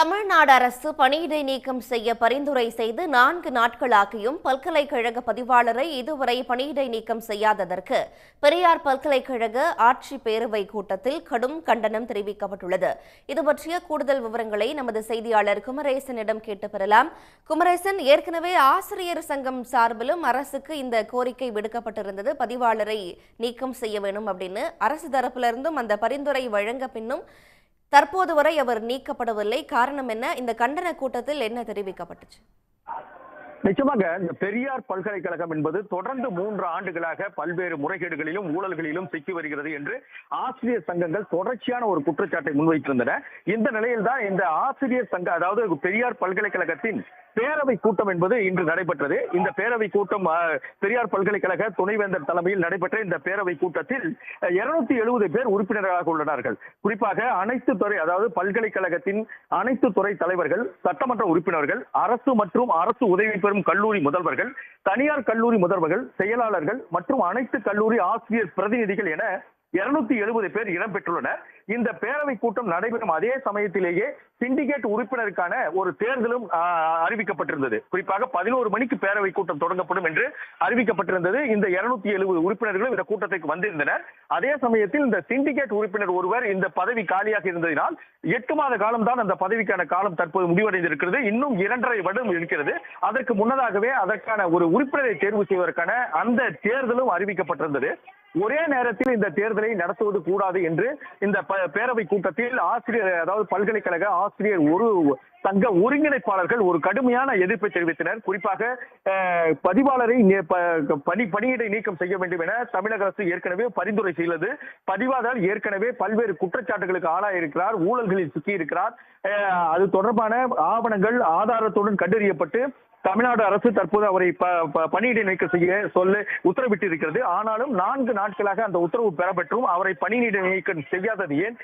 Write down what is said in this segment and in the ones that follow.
தமிழ்நாடு அரசு பணியிடை நீக்கம் செய்ய பரிந்துரை செய்து நான்கு நாட்களாகியும் பல்கலைக்கழக பதிவாளரை இதுவரை பணியிடை நீக்கம் செய்யாததற்கு பெரியார் பல்கலைக்கழக ஆட்சி பேரவை கூட்டத்தில் கடும் கண்டனம் தெரிவிக்கப்பட்டுள்ளது. இது பற்றிய கூடுதல் விவரங்களை நமது செய்தியாளர் குமரேசனிடம் கேட்டு பெறலாம். குமரேசன் ஏற்கனவே ஆசிரியர் சங்கம் சார்பிலும் அரசுக்கு இந்த கோரிக்கை விடுக்கப்பட்டிருந்தது. பதிவாளரை நீக்கம் செய்ய வேணும் அப்படின்னு அரசு தரப்பிலிருந்தும் அந்த பரிந்துரை வழங்க பின்னும் தற்போது வரை அவர் நீக்கப்படவில்லை. காரணம் என்ன? இந்த கண்டன கூட்டத்தில் என்ன தெரிவிக்கப்பட்டுச்சு? நிச்சயமாக இந்த பெரியார் பல்கலைக்கழகம் என்பது தொடர்ந்து மூன்று ஆண்டுகளாக பல்வேறு முறைகேடுகளிலும் ஊழல்களிலும் சிக்கி வருகிறது என்று ஆசிரியர் சங்கங்கள் தொடர்ச்சியான ஒரு குற்றச்சாட்டை முன்வைத்திருந்தன. இந்த நிலையில்தான் இந்த ஆசிரியர் சங்க அதாவது பெரியார் பல்கலைக்கழகத்தின் பேரவை கூட்டம் என்பது இன்று நடைபெற்றது. இந்த பேரவை கூட்டம் பெரியார் பல்கலைக்கழக துணைவேந்தர் தலைமையில் நடைபெற்ற இந்த பேரவை கூட்டத்தில் இருநூத்தி எழுபது பேர் உறுப்பினர்களாக உள்ளனார்கள் குறிப்பாக அனைத்து துறை அதாவது பல்கலைக்கழகத்தின் அனைத்து துறை தலைவர்கள் சட்டமன்ற உறுப்பினர்கள் அரசு மற்றும் அரசு உதவி பெறும் கல்லூரி முதல்வர்கள் தனியார் கல்லூரி முதல்வர்கள் செயலாளர்கள் மற்றும் அனைத்து கல்லூரி ஆசிரியர் பிரதிநிதிகள் என இருநூத்தி எழுபது பேர் இடம்பெற்றுள்ளனர் இந்த பேரவை கூட்டம் நடைபெறும் அதே சமயத்திலேயே சிண்டிகேட் உறுப்பினருக்கான ஒரு தேர்தலும் அறிவிக்கப்பட்டிருந்தது. குறிப்பாக பதினோரு மணிக்கு பேரவை கூட்டம் தொடங்கப்படும் என்று அறிவிக்கப்பட்டிருந்தது. இந்த இருநூத்தி எழுபது உறுப்பினர்களும் இந்த கூட்டத்திற்கு வந்திருந்தனர். அதே சமயத்தில் இந்த சிண்டிகேட் உறுப்பினர் ஒருவர் இந்த பதவி காலியாக இருந்ததினால் எட்டு மாத காலம் தான் அந்த பதவிக்கான காலம் தற்போது முடிவடைந்திருக்கிறது. இன்னும் இரண்டரை வருடம் இருக்கிறது. அதற்கு முன்னதாகவே அதற்கான ஒரு உறுப்பினரை தேர்வு செய்வதற்கான அந்த தேர்தலும் அறிவிக்கப்பட்டிருந்தது. ஒரே நேரத்தில் இந்த தேர்தலை நடத்துவது கூடாது என்று இந்த பேரவை கூட்டத்தில் ஆசிரியர் அதாவது பல்கலைக்கழக ஆசிரியர் ஒரு சங்க ஒருங்கிணைப்பாளர்கள் ஒரு கடுமையான எதிர்ப்பை தெரிவித்தனர். குறிப்பாக பதிவாளரை பணி பணியிடை நீக்கம் செய்ய வேண்டும் என தமிழக அரசு ஏற்கனவே பரிந்துரை செய்தது. பதிவாளர் ஏற்கனவே பல்வேறு குற்றச்சாட்டுகளுக்கு ஆளாயிருக்கிறார் ஊழல்களில் சிக்கியிருக்கிறார். இருக்கிறார் அது தொடர்பான ஆவணங்கள் ஆதாரத்துடன் கண்டறியப்பட்டு தமிழ்நாடு அரசு தற்போது அவரை பணியிடை நீக்கம் செய்ய சொல்ல உத்தரவிட்டிருக்கிறது. ஆனாலும் நான்கு நாட்களாக அந்த உத்தரவு பெறப்பட்டும் அவரை பணியிடை நீக்கம் செய்யாதது ஏன்?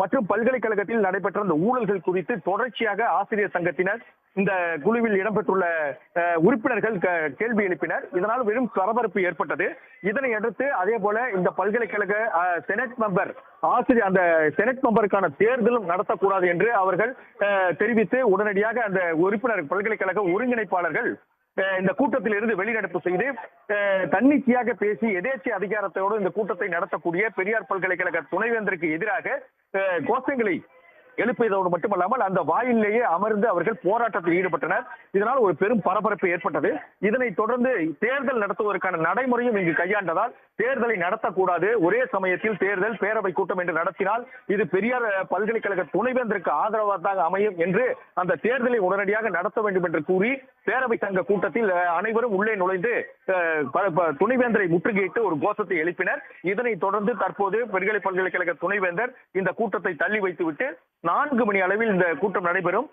மற்றும் பல்கலைக்கழகத்தில் நடைபெற்ற அந்த ஊழல்கள் குறித்து தொடர்ச்சியாக ஆசிரியர் சங்கத்தினர் இந்த குழுவில் இடம்பெற்றுள்ள உறுப்பினர்கள் கேள்வி எழுப்பினர். இதனால் வெறும் பரபரப்பு ஏற்பட்டது. இதனை அடுத்து அதே போல இந்த பல்கலைக்கழக செனட் மெம்பர் ஆசிரியர் அந்த செனட் மெம்பருக்கான தேர்தலும் நடத்தக்கூடாது என்று அவர் அவர்கள் தெரிவித்து உடனடியாக அந்த உறுப்பினர் பல்கலைக்கழக ஒருங்கிணைப்பாளர்கள் இந்த கூட்டத்தில் இருந்து வெளிநடப்பு செய்து தன்னிச்சையாக பேசி எதேச்சை அதிகாரத்தோடு இந்த கூட்டத்தை நடத்தக்கூடிய பெரியார் பல்கலைக்கழக துணைவேந்தருக்கு எதிராக கோஷங்களை எழுப்பியதோடு மட்டுமல்லாமல் அந்த வாயிலேயே அமர்ந்து அவர்கள் போராட்டத்தில் ஈடுபட்டனர். இதனால் ஒரு பெரும் பரபரப்பு ஏற்பட்டது. இதனை தொடர்ந்து தேர்தல் நடத்துவதற்கான நடைமுறையும் இங்கு கையாண்டதால் தேர்தலை நடத்தக்கூடாது. ஒரே சமயத்தில் தேர்தல் பேரவை கூட்டம் என்று நடத்தினால் இது பெரியார் பல்கலைக்கழக துணைவேந்தருக்கு ஆதரவாக அமையும் என்று அந்த தேர்தலை உடனடியாக நடத்த வேண்டும் என்று கூறி பேரவை சங்க கூட்டத்தில் அனைவரும் உள்ளே நுழைந்து துணைவேந்தரை முற்றுகையிட்டு ஒரு கோஷத்தை எழுப்பினர். இதனை தொடர்ந்து தற்போது பெருகலை பல்கலைக்கழக துணைவேந்தர் இந்த கூட்டத்தை தள்ளி வைத்துவிட்டு நான்கு மணி அளவில் இந்த கூட்டம் நடைபெறும்.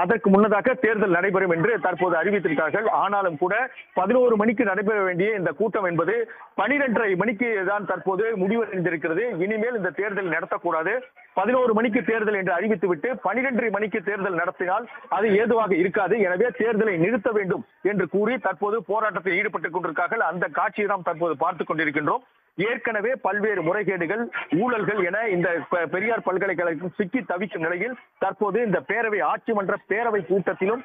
அதற்கு முன்னதாக தேர்தல் நடைபெறும் என்று தற்போது அறிவித்திருக்கிறார்கள். ஆனாலும் கூட பதினோரு மணிக்கு நடைபெற வேண்டிய இந்த கூட்டம் என்பது பனிரெண்டரை மணிக்கு தான் தற்போது முடிவடைந்திருக்கிறது. இனிமேல் இந்த தேர்தல் நடத்தக்கூடாது. பதினோரு மணிக்கு தேர்தல் என்று அறிவித்துவிட்டு பனிரெண்டரை மணிக்கு தேர்தல் நடத்தினால் அது ஏதுவாக இருக்காது. எனவே தேர்தலை நிறுத்த வேண்டும் என்று கூறி தற்போது போராட்டத்தில் ஈடுபட்டுக் கொண்டிருக்கார்கள் அந்த காட்சியை நாம் தற்போது பார்த்துக் கொண்டிருக்கின்றோம். ஏற்கனவே பல்வேறு முறைகேடுகள் ஊழல்கள் என இந்த பெரியார் பல்கலைக்கழகம் சிக்கி தவிக்கும் நிலையில் தற்போது இந்த பேரவை ஆட்சி மன்ற பேரவை கூட்டத்திலும்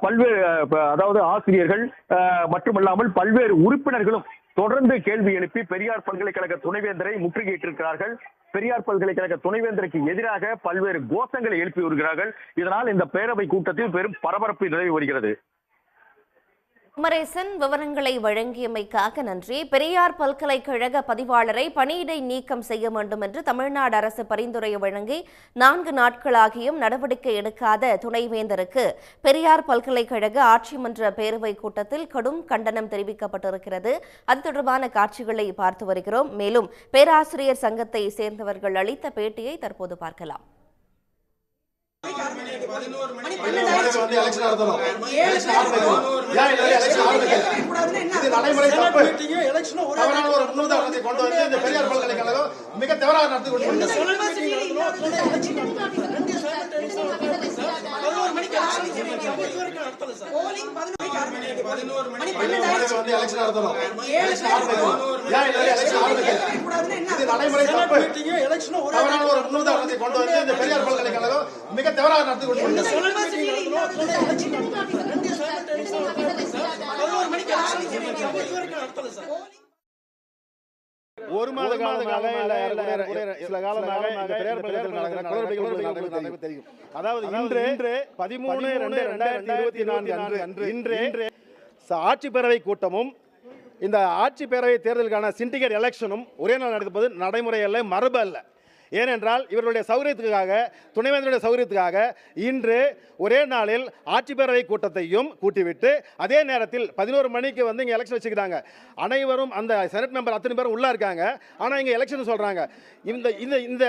பல்வேறு அதாவது ஆசிரியர்கள் அஹ், மட்டுமல்லாமல் பல்வேறு உறுப்பினர்களும் தொடர்ந்து கேள்வி எழுப்பி பெரியார் பல்கலைக்கழக துணைவேந்தரை முற்றுகையிட்டிருக்கிறார்கள். பெரியார் பல்கலைக்கழக துணைவேந்தருக்கு எதிராக பல்வேறு கோஷங்களை எழுப்பி வருகிறார்கள். இதனால் இந்த பேரவை கூட்டத்தில் பெரும் பரபரப்பு நிலவி வருகிறது. குமரேசன் விவரங்களை வழங்கியமைக்காக நன்றி. பெரியார் பல்கலைக்கழக பதிவாளரை பணியிடை நீக்கம் செய்ய வேண்டும் என்று தமிழ்நாடு அரசு பரிந்துரை வழங்கி நான்கு நாட்களாகியும் நடவடிக்கை எடுக்காத துணைவேந்தருக்கு பெரியார் பல்கலைக்கழக ஆட்சி மன்ற பேரவை கூட்டத்தில் கடும் கண்டனம் தெரிவிக்கப்பட்டிருக்கிறது. அது தொடர்பான காட்சிகளை பார்த்து வருகிறோம். மேலும் பேராசிரியர் சங்கத்தை சேர்ந்தவர்கள் அளித்த பேட்டியை தற்போது பார்க்கலாம். நாளைக்கு வந்து இது நடைமுறை தப்பு. தவறான ஒரு முன்னுதாரணத்தை கொண்டு வந்து இந்த பெரியார் பல்கலைக்கழகம் மிக தவறாக நடத்தி ஒரு முன்னுதாரணத்தை கொண்டு வந்து இந்த பெரியார் பல்கலைக்கழகம் மிக தவறாக நடத்தி கொண்டிருக்கிறது. ஒரு மாத காலமாக சில காலமாக இந்த பெரியார் பல்கலைக்கழகத்தில் நடக்கிற குளறுபடிகள் உங்களுக்கு நன்றாக தெரியும். அதாவது இன்று இன்று பதிமூணு ரெண்டு ரெண்டாயிரத்தி இருபத்தி நான்கு அன்று அன்று. இன்று இன்று. ஆட்சி பேரவை கூட்டமும் இந்த ஆட்சி பேரவை தேர்தலுக்கான சிண்டிகேட் எலெக்ஷனும் ஒரே நாள் நடப்பது நடைமுறை அல்ல மரபு அல்ல. ஏனென்றால் இவர்களுடைய சௌகரியத்துக்காக துணைவேந்தருடைய சௌகரியத்துக்காக இன்று ஒரே நாளில் ஆட்சி பேரவை கூட்டத்தையும் கூட்டிவிட்டு அதே நேரத்தில் பதினோரு மணிக்கு வந்து இங்கே எலெக்ஷன் வச்சுக்கிறாங்க. அனைவரும் அந்த செனட் மெம்பர் அத்தனை பேரும் உள்ளே இருக்காங்க. ஆனால் இங்கே எலெக்ஷன் சொல்கிறாங்க இந்த இந்த இந்த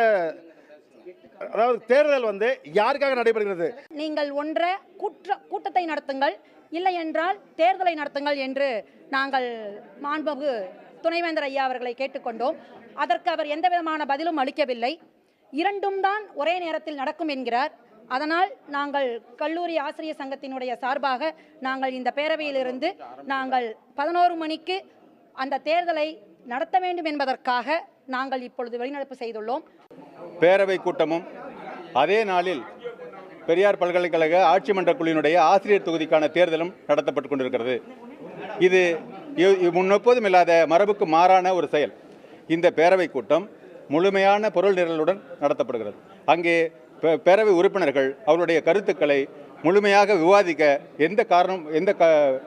அதாவது தேர்தல் வந்து யாருக்காக நடைபெறுகிறது? நீங்கள் ஒன்ற கூற்ற கூட்டத்தை நடத்துங்கள். இல்லை என்றால் தேர்தலை நடத்துங்கள் என்று நாங்கள் மாண்பகு துணைவேந்தர் ஐயா அவர்களை கேட்டுக்கொண்டோம். அதற்கு அவர் எந்த விதமான பதிலும் அளிக்கவில்லை. இரண்டும் தான் ஒரே நேரத்தில் நடக்கும் என்கிறார். அதனால் நாங்கள் கல்லூரி ஆசிரியர் சங்கத்தினுடைய சார்பாக நாங்கள் இந்த பேரவையிலிருந்து நாங்கள் பதினோரு மணிக்கு அந்த தேர்தலை நடத்த வேண்டும் என்பதற்காக நாங்கள் இப்பொழுது வெளிநடப்பு செய்துள்ளோம். பேரவை கூட்டமும் அதே நாளில் பெரியார் பல்கலைக்கழக ஆட்சி மன்ற குழுவினுடைய ஆசிரியர் தொகுதிக்கான தேர்தலும் நடத்தப்பட்டு கொண்டிருக்கிறது. இது இ- முன்னெப்போதும் இல்லாத மரபுக்கு மாறான ஒரு செயல். இந்த பேரவை கூட்டம் முழுமையான பொருள் நிரலுடன் நடத்தப்படுகிறது. அங்கே பே- பேரவை உறுப்பினர்கள் அவருடைய கருத்துக்களை முழுமையாக விவாதிக்க எந்த காரணம் எந்த க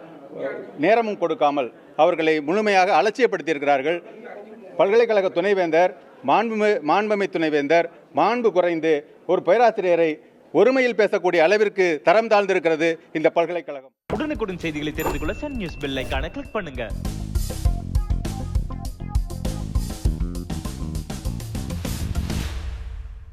நேரமும் கொடுக்காமல் அவர்களை முழுமையாக அலட்சியப்படுத்தியிருக்கிறார்கள். பல்கலைக்கழக துணைவேந்தர் மாண்புமை மாண்புமை துணைவேந்தர் மாண்பு குறைந்து ஒரு பேராசிரியரை ஒருமையில் பேசக்கூடிய அளவிற்கு தரம் தாழ்ந்திருக்கிறது இந்த பல்கலைக்கழகம். உடனுக்குடன் செய்திகளை தெரிந்து கொள்ள சன் நியூஸ் பெல் ஐகானை கிளிக் பண்ணுங்க.